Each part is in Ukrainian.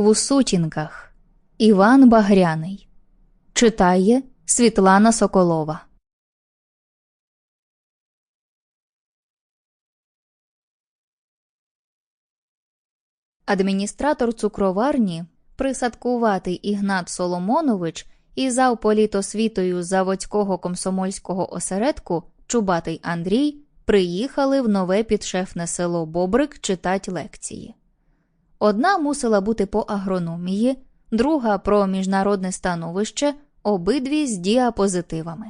В сутінках Іван Багряний читає Світлана Соколова. Адміністратор цукроварні, присадкуватий Ігнат Соломонович і завполіт освітою заводського комсомольського осередку Чубатий Андрій приїхали в нове підшефне село Бобрик читать лекції. Одна мусила бути по агрономії, друга про міжнародне становище, обидві з діапозитивами.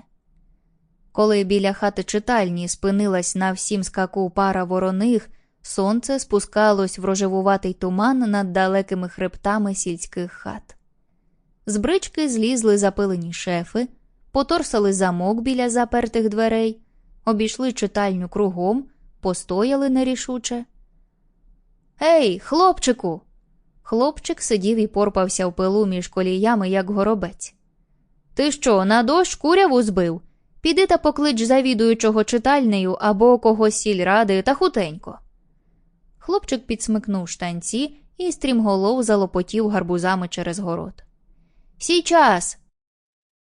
Коли біля хати читальні спинилась на всім скаку пара вороних, сонце спускалось в рожевуватий туман над далекими хребтами сільських хат. З брички злізли запилені шефи, поторсали замок біля запертих дверей, обійшли читальню кругом, постояли нерішуче. Ей, хлопчику. Хлопчик сидів і порпався в пилу між коліями, як горобець. Ти що, на дощ куряву збив? Піди та поклич завідуючого читальнею або когось сільради та хутенько. Хлопчик підсмикнув штанці і стрімголов залопотів гарбузами через город. Січас.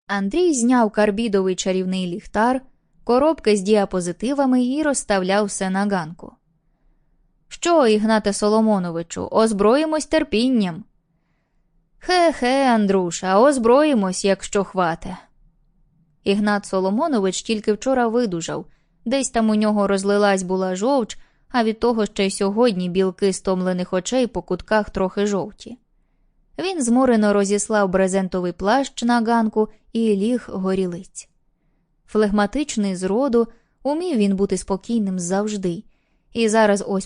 Андрій зняв карбідовий чарівний ліхтар, коробки з діапозитивами і розставляв все на ганку. Що, Ігнате Соломоновичу, озброїмось терпінням. Хе-хе, Andруша, озброїмось, якщо хвате. Ігнат Соломонович тільки вчора видужав, десь там у нього розлилась була жовч, а від того ще й сьогодні білки стомлених очей по кутках трохи жовті. Він зморено розіслав брезентовий плащ на ганку і ліг горілиць. Флегматичний з роду, умів він бути спокійним завжди, і зараз ось